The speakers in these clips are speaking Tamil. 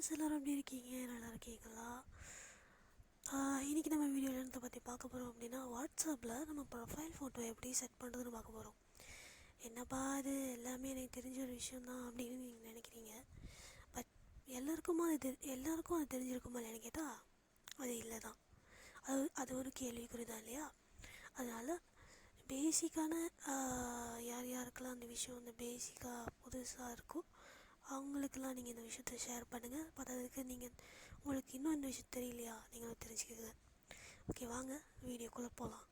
ஃப்ரெண்ட்ஸ் எல்லோரும் எப்படி இருக்கீங்க நல்லா இருக்கீங்களா? இன்றைக்கி இன்னைக்கு நம்ம வீடியோவில் என்னத்தை பற்றி பார்க்க போகிறோம் அப்படின்னா வாட்ஸ்அப்பில் நம்ம ப்ரொஃபைல் ஃபோட்டோ எப்படி செட் பண்ணுறதுன்னு பார்க்க போகிறோம் என்னப்பா இது? எல்லாமே எனக்கு தெரிஞ்ச ஒரு விஷயந்தான் அப்படின்னு நீங்கள் நினைக்கிறீங்க. பட் எல்லாருக்குமா அது தெரி எல்லாருக்கும் அது தெரிஞ்சிருக்குமா இல்லைன்னு கேட்டால் அது இல்லை தான் அது அது ஒரு கேள்விக்குறி தான் இல்லையா? அதனால் பேசிக்கான யார் யாருக்கெல்லாம் அந்த விஷயம் வந்து பேசிக்காக புதுசாக இருக்கோ அவங்களுக்கெல்லாம் நீங்கள் இந்த விஷயத்த ஷேர் பண்ணுங்கள் பத்தாததுக்கு நீங்கள் உங்களுக்கு இன்னும் இந்த விஷயம் தெரியலையா நீங்கள் தெரிஞ்சுக்கங்க ஓகே வாங்க வீடியோக்குள்ளே போகலாம்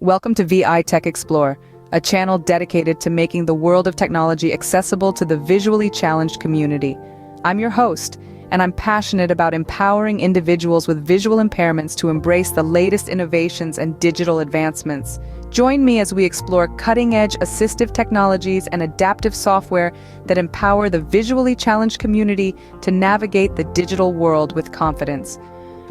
Welcome to VI Tech Explore, a channel dedicated to making the world of technology accessible to the visually challenged community. I'm your host, and I'm passionate about empowering individuals with visual impairments to embrace the latest innovations and digital advancements. Join me as we explore cutting edge assistive technologies and adaptive software that empower the visually challenged community to navigate the digital world with confidence.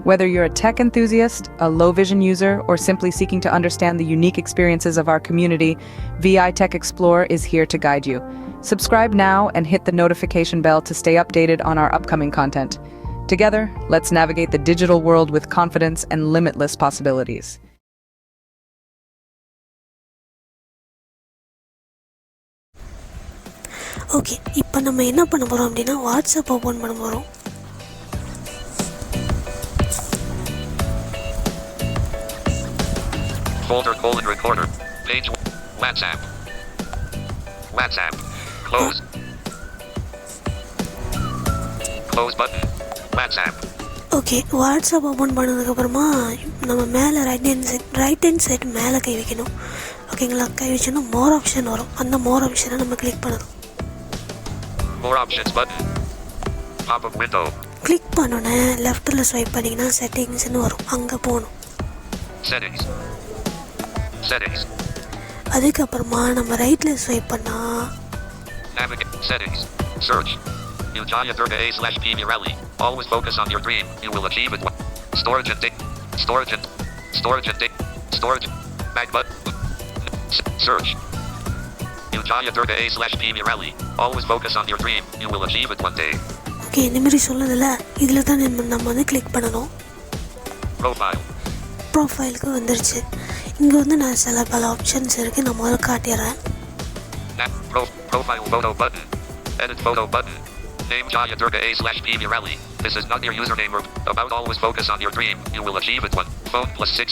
Whether you're a tech enthusiast, a low vision user, or simply seeking to understand the unique experiences of our community, VI Tech Explorer is here to guide you. Subscribe now and hit the notification bell to stay updated on our upcoming content. Together, let's navigate the digital world with confidence and limitless possibilities. Okay இப்போ நம்ம என்ன பண்ண போகிறோம் அப்படின்னா வாட்ஸ்அப் ஓப்பன் பண்ண போகிறோம் Folder colon recorder. Page. WhatsApp. WhatsApp. Close. Close button. WhatsApp. Okay WhatsApp open பண்ணதுக்கப்புறமா நம்ம மேலே right hand side right hand side மேலே கை வைக்கணும் ஓகேங்களா கை வச்சோன்னா மோர் ஆப்ஷன் வரும் அந்த மோர் ஆப்ஷனை நம்ம கிளிக் பண்ணணும் More options button. Pop up window. Click பண்ணோன்னே லெஃப்ட்டில் ஸ்வைப் பண்ணிங்கன்னா செட்டிங்ஸ்னு வரும் அங்கே போகணும் Settings. அதுக்கப்புறமா நம்ம ரைட்டில் swipe. Settings. Search. Ujaya Durga A slash P Mirelli. Always focus on your dream. You will achieve it. Storage and date. Storage and. Storage and date. Storage. Back button. Search. Ujaya Durga A slash P Mirelli. Always focus on your dream. You will achieve it one day. Okay இந்த மாதிரி சொல்லுதில்ல இதில் தான் நம்ம வந்து கிளிக் பண்ணணும் Profile. ப்ரொஃபைலுக்கு வந்துருச்சு இங்கே வந்து நான் சில பல ஆப்ஷன்ஸ் இருக்குது நான் முதல்ல காட்டிடுறேன் Na- pro- profile photo button. Edit photo button. Name Jaya Durga A slash P Mirelli. This is not your username or about always focus on your dream. You will achieve it one. Phone plus six.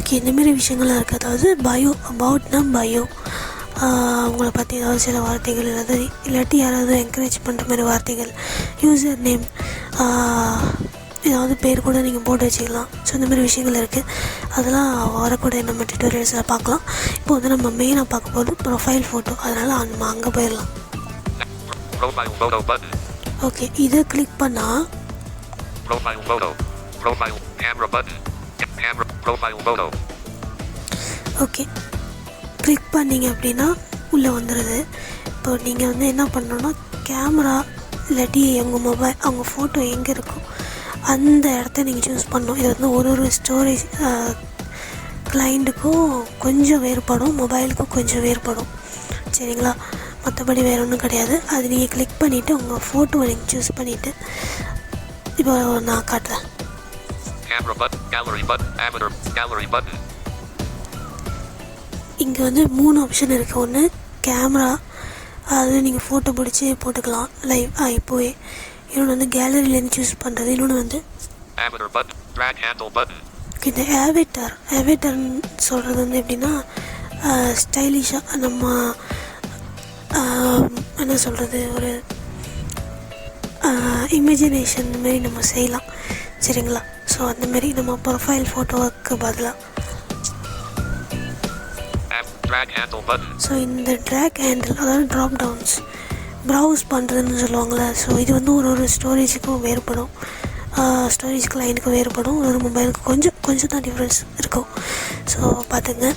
Okay இந்த மாதிரி விஷயங்கள்லாம் இருக்குது அதாவது பயோ அபவுட்னா பயோ உங்களை பற்றி ஏதாவது சில வார்த்தைகள் இல்லாத இல்லாட்டி யாராவது என்கரேஜ் பண்ணுற மாதிரி வார்த்தைகள் யூசர் நேம் ஏதாவது பேர் கூட நீங்கள் போட்டு வச்சுக்கலாம். ஸோ இந்த மாதிரி விஷயங்கள் இருக்குது அதெல்லாம் வரக்கூடிய நம்ம டியூட்டோரியல்ஸில் பார்க்கலாம். இப்போ வந்து நம்ம மெயினாக பார்க்க போகிறது ப்ரொஃபைல் ஃபோட்டோ அதனால் நம்ம அங்கே போயிடலாம். ஓகே இதை கிளிக் பண்ணால். ஓகே கிளிக் பண்ணீங்க அப்படின்னா உள்ளே வந்துடுது இப்போ நீங்கள் வந்து என்ன பண்ணணும்னா கேமரா இல்லாட்டி உங்கள் மொபைல் அவங்க ஃபோட்டோ எங்கே இருக்கோ அந்த இடத்த நீங்கள் சூஸ் பண்ணணும். இது வந்து ஒரு ஒரு ஸ்டோரேஜ் கிளைண்ட்டுக்கும் கொஞ்சம் வேறுபடும் மொபைலுக்கும் கொஞ்சம் வேறுபடும். சரிங்களா? மற்றபடி வேறு ஒன்றும் கிடையாது. அது நீங்கள் கிளிக் பண்ணிவிட்டு உங்கள் ஃபோட்டோவை நீங்கள் சூஸ் பண்ணிவிட்டு இப்போ நான் காட்டுறேன். இங்கே வந்து மூணு ஆப்ஷன் இருக்குது ஒன்று கேமரா அது நீங்கள் ஃபோட்டோ பிடிச்சி போட்டுக்கலாம். லைவ் ஆ இப்போவே. இன்னொன்று வந்து கேலரியிலேருந்து சூஸ் பண்ணுறது இன்னொன்று வந்து. இந்த ஏவேட்டர் ஏவேட்டர்னு சொல்கிறது வந்து எப்படின்னா ஸ்டைலிஷாக நம்ம என்ன சொல்கிறது ஒரு இமேஜினேஷன் மாரி நம்ம செய்யலாம் சரிங்களா ஸோ அந்த மாதிரி நம்ம ப்ரொஃபைல் ஃபோட்டோவுக்கு பதிலாக. ஸோ இந்த ட்ராக் ஹேண்டில் அதாவது ட்ராப் டவுன்ஸ் ப்ரௌஸ் பண்ணுறதுன்னு சொல்லுவாங்கள்ல ஸோ இது வந்து ஒரு ஒரு ஸ்டோரேஜுக்கும் வேறுபடும் ஸ்டோரேஜ் கிளைண்ட்டுக்கும் வேறுபடும் ஒரு ஒரு மொபைலுக்கு கொஞ்சம் கொஞ்சம் தான் டிஃப்ரென்ஸ் இருக்கும் ஸோ பார்த்துங்க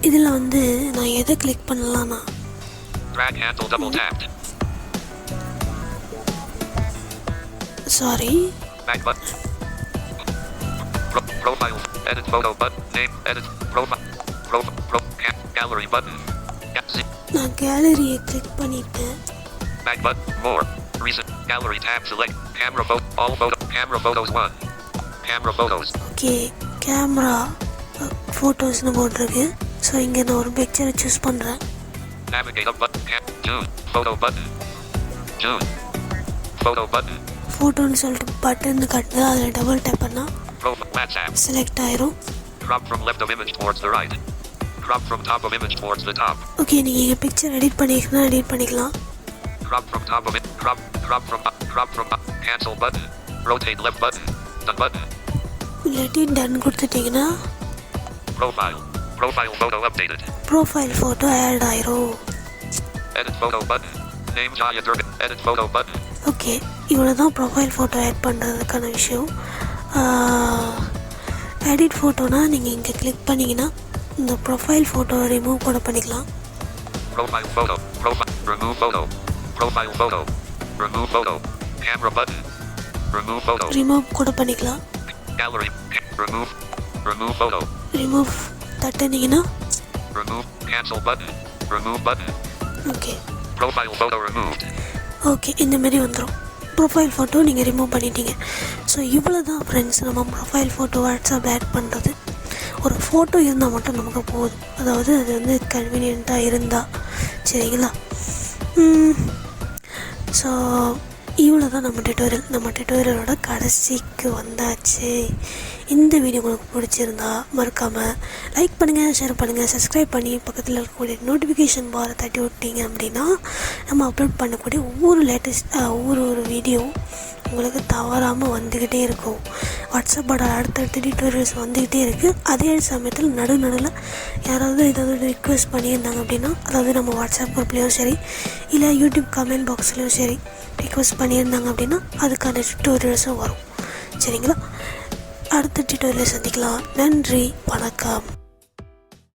இதில் வந்து நான் எதை click tapped. Sorry profile. Edit photo button. Name. Edit. Profile. Pro- pro- ga- gallery button. நான் கேலரியை கிளிக் பண்ணிட்டேன் Back button. More. Recent. Gallery tab. Select. Camera photo. All photo. Camera photos 1. Camera photos. Okay camera ஃபோட்டோஸ்னு போட்டிருக்கு ஸோ இங்கே நான் ஒரு பிக்சரை சூஸ் பண்ணுறேன் Navigate up button. June. Photo button. June. Photo button. ஃபோட்டோன்னு சொல்லிட்டு பட்டன் காட்டுது அதில் டபுள் டேப் பண்ணால். செலக்ட் ஆயிரும் Crop from left of image towards the right. Crop from top of image towards the top. Okay இங்கே பிக்சர் எடிட் பண்ணிக்கலாம் எடிட் பண்ணிக்கலாம் Crop from top of it. Crop. Crop from. Crop from. Cancel button. Rotate left button. Done button. இல்லாட்டி டன் கொடுத்துட்டிங்கன்னா Profile. Profile photo updated. Profile photo add ஆயிரும் Edit photo button. Name Jaya Durgan. Edit photo button. Okay இவ்வளோ தான் ப்ரொஃபைல் ஃபோட்டோ ஆட் பண்ணுறதுக்கான விஷயம் எடிட் ஃபோட்டோனா நீங்கள் இங்கே கிளிக் பண்ணிங்கன்னா இந்த ப்ரொஃபைல் ஃபோட்டோ ரிமூவ் கூட பண்ணிக்கலாம் Profile photo. Profile. Remove photo. Profile photo. Remove photo. Camera button. Remove photo. Remove கூட பண்ணிக்கலாம் Gallery. Remove. Remove photo. Remove தட்டுனீங்கன்னா Remove. Cancel button. Remove button. Okay Profile photo removed. Okay இந்த மாதிரி வந்துடும் ப்ரொஃபைல் ஃபோட்டோ நீங்கள் ரிமூவ் பண்ணிட்டீங்க ஸோ இவ்வளோ தான் ஃப்ரெண்ட்ஸ் நம்ம ப்ரொஃபைல் ஃபோட்டோ வாட்ஸ்அப்பில் ஆட் பண்ணுறது ஒரு ஃபோட்டோ இருந்தால் மட்டும் நமக்கு போதும். அதாவது அது வந்து கன்வீனியண்ட்டாக இருந்தால் சரிங்களா? ஸோ இவ்வளோ தான் நம்ம டியூட்டோரியல் நம்ம டியூட்டோரியலோட கடைசிக்கு வந்தாச்சு. இந்த வீடியோ உங்களுக்கு பிடிச்சிருந்தா மறக்காமல் லைக் பண்ணுங்கள் ஷேர் பண்ணுங்கள் சப்ஸ்கிரைப் பண்ணி பக்கத்தில் இருக்கக்கூடிய நோட்டிஃபிகேஷன் பாரை தட்டி விட்டீங்க அப்படின்னா நம்ம அப்லோட் பண்ணக்கூடிய ஒவ்வொரு லேட்டஸ்ட் ஒவ்வொரு ஒரு வீடியோ உங்களுக்கு தவறாமல் வந்துக்கிட்டே இருக்கும். வாட்ஸ்அப்போட அடுத்தடுத்து டியூட்டோரியல்ஸ் வந்துக்கிட்டே இருக்குது அதே சமயத்தில் நடு நடுவில் யாராவது ஏதாவது ரிக்வெஸ்ட் பண்ணியிருந்தாங்க அப்படின்னா அதாவது நம்ம வாட்ஸ்அப் குரூப்லேயும் சரி இல்லை யூடியூப் கமெண்ட் பாக்ஸ்லேயும் சரி ரிக்வெஸ்ட் பண்ணியிருந்தாங்க அப்படின்னா அதுக்கான டியூட்டோரியல்ஸும் வரும். சரிங்களா? அடுத்த டியூட்டோரியலை சந்திக்கலாம். நன்றி வணக்கம்.